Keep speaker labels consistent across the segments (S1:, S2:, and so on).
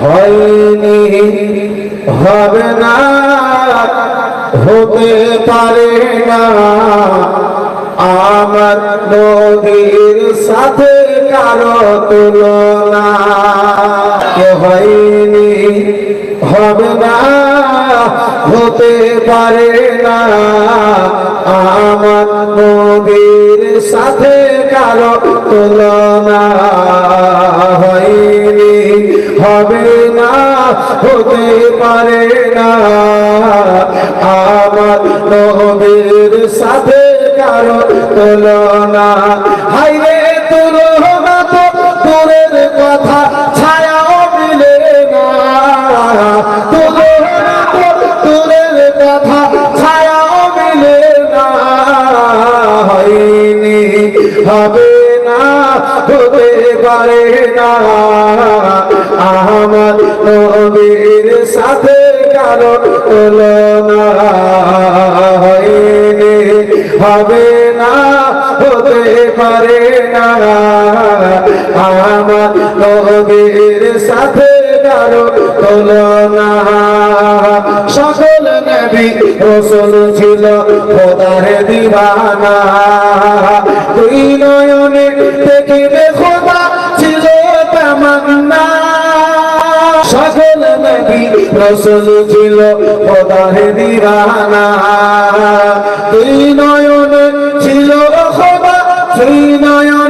S1: হয়নি, হবে না, হতে পারে না। আমার নদীর সাথে কারও তুলনা। হয়নি, হবে না, হতে পারে না। আমার নদীর সাথে কারও তুলনা। হবে না, হতে পারে না। আমার নবীর সাথে কারও তুলনা হাইরে কথা, ছায়াও মিলে না। তুলনা তো কথা, ছায়াও মিলে না। হবে না, হতে পারে না। আমার নবীর সাথে কারও তুলনা হবে না হতে পারে না আমার নবীর সাথে সকল নবী রসুল ছিল দিবানা তুই নয়নে দেখিবে খোদা সকল নবী রসুল ছিল খোদার দিবানা। তুই নয়ন ছিল খোদা তুই নয়নে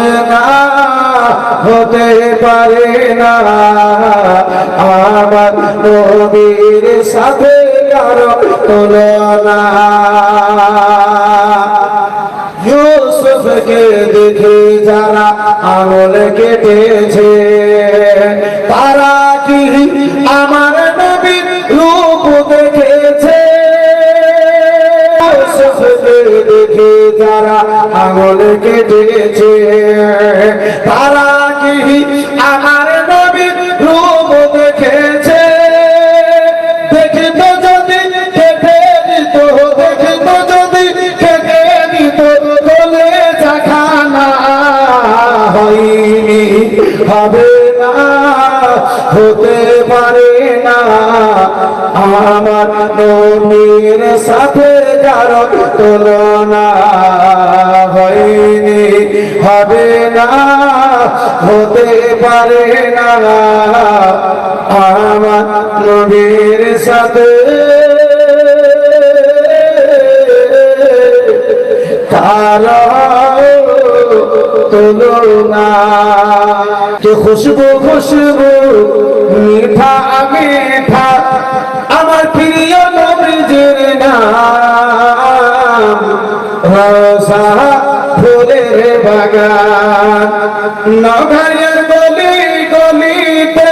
S1: হতে পারে না। আমার নবীর সাথে কারও তুলনা ইউসুফকে দেখে যারা আঙুল কেটেছে হবে না, হতে পারে না। আমার নবীর সাথে যার তুলনা হয়নি, হবে না, হতে পারে না। আমার নবীর সাথে কারও না যে খুশবু খুশবু, মিঠা মিঠা, আমার প্রিয় নবীজির নাম। রসা ফুলের বাগান নগরের গলি, গলিতে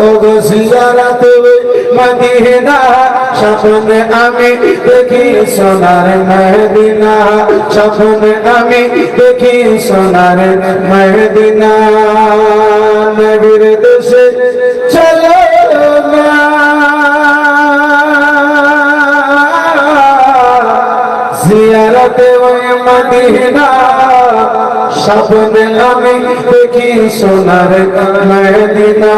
S1: ওগো সিয়ারা দেবে মদিনা স্বপ্নে আমি দেখি সোনার মহদিনা স্বপ্নে আমি দেখি সোনার মহদিনা নবীর দেশে চলো জিয়ারতে ওই মদিনা স্বপ্নে আমি দেখি সোনার মহদিনা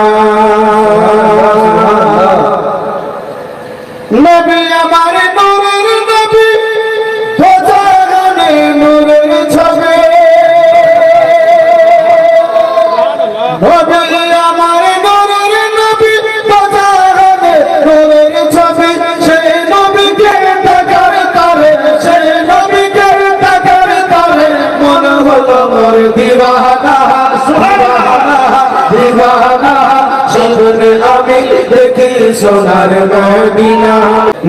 S1: স্বপ্নে আমি দেখি সোনার মদিনা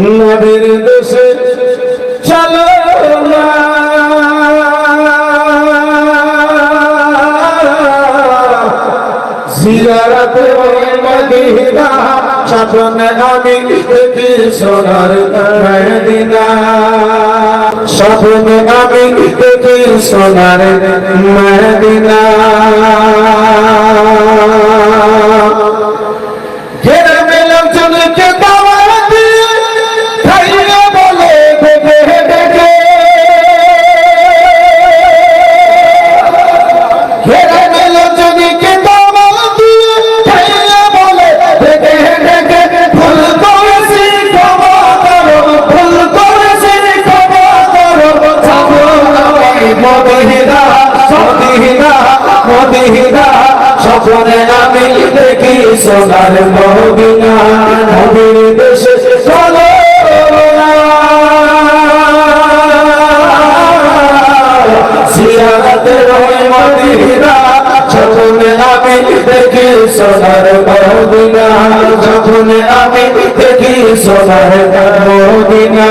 S1: নবীর দেশে চলো জিয়ারতে মদিনা স্বপ্নে আমি দেখি সোনার মদিনা স্বপ্নে আমি দেখি সোনার মদিনা। দেখি সোনার মদিনা, নবীর দেশে চলো। জিয়ারতে ওই মদিনা স্বপ্নে আমি দেখি সোনার মদিনা স্বপ্নে আমি দেখি সোনার মদিনা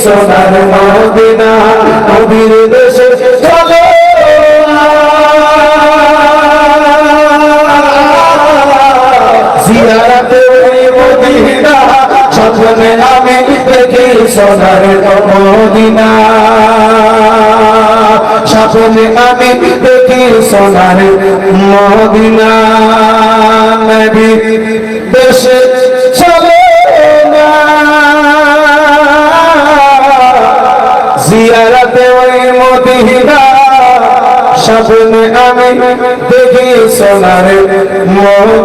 S1: সোনার মদিনা নবীর দেশে চলো জিয়ারাতে মদিনা স্বপ্নে আমি দেখি সোনার মদিনা স্বপ্নে আমি দেখি সোনার মদিনা নবী সোনার মদিনা